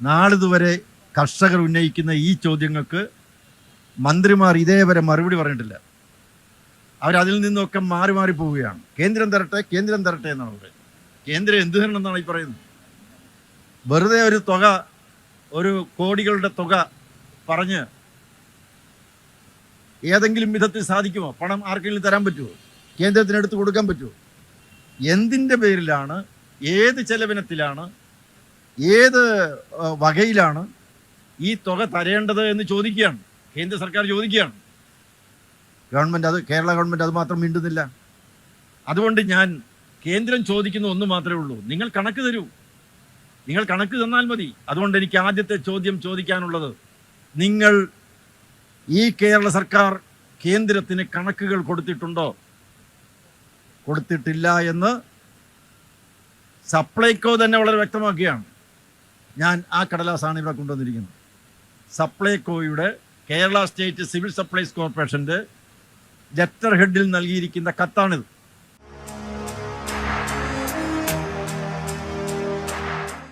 നാളിതുവരെ കർഷകർ ഉന്നയിക്കുന്ന ഈ ചോദ്യങ്ങൾക്ക് മന്ത്രിമാർ ഇതേവരെ മറുപടി പറഞ്ഞിട്ടില്ല. അവരതിൽ നിന്നൊക്കെ മാറി മാറി പോവുകയാണ്. കേന്ദ്രം തരട്ടെ കേന്ദ്രം തരട്ടെ എന്നാണ് പറയുന്നത്. കേന്ദ്രം എന്തു തരണം എന്നാണ് ഈ പറയുന്നത്? വെറുതെ ഒരു തുക ഒരു കോടികളുടെ തുക പറഞ്ഞ് ഏതെങ്കിലും വിധത്തിൽ സാധിക്കുമോ? പണം ആർക്കെങ്കിലും തരാൻ പറ്റുമോ? കേന്ദ്രത്തിന് എടുത്ത് കൊടുക്കാൻ പറ്റുമോ? എന്തിന്റെ പേരിലാണ് ഏത് ചെലവിനത്തിലാണ് ഏത് വകയിലാണ് ഈ തുക തരേണ്ടത് എന്ന് ചോദിക്കുകയാണ്. കേന്ദ്ര സർക്കാർ ചോദിക്കുകയാണ്. ഗവൺമെന്റ് അത് കേരള ഗവൺമെന്റ് അത് മാത്രം മിണ്ടുന്നില്ല. അതുകൊണ്ട് ഞാൻ കേന്ദ്രം ചോദിക്കുന്ന ഒന്ന് മാത്രമേ ഉള്ളൂ. നിങ്ങൾ കണക്ക് തരൂ. നിങ്ങൾ കണക്ക് തന്നാൽ മതി. അതുകൊണ്ട് എനിക്ക് ആദ്യത്തെ ചോദ്യം ചോദിക്കാനുള്ളത് നിങ്ങൾ ഈ കേരള സർക്കാർ കേന്ദ്രത്തിന് കണക്കുകൾ കൊടുത്തിട്ടുണ്ടോ? കൊടുത്തിട്ടില്ല എന്ന് സപ്ലൈകോ തന്നെ വളരെ വ്യക്തമാക്കുകയാണ്. ഞാൻ ആ കടലാസാണ് ഇവിടെ കൊണ്ടുവന്നിരിക്കുന്നത്. സപ്ലൈകോയുടെ കേരള സ്റ്റേറ്റ് സിവിൽ സപ്ലൈസ് കോർപ്പറേഷന്റെ ലെറ്റർ ഹെഡിൽ നൽകിയിരിക്കുന്ന കത്താണിത്.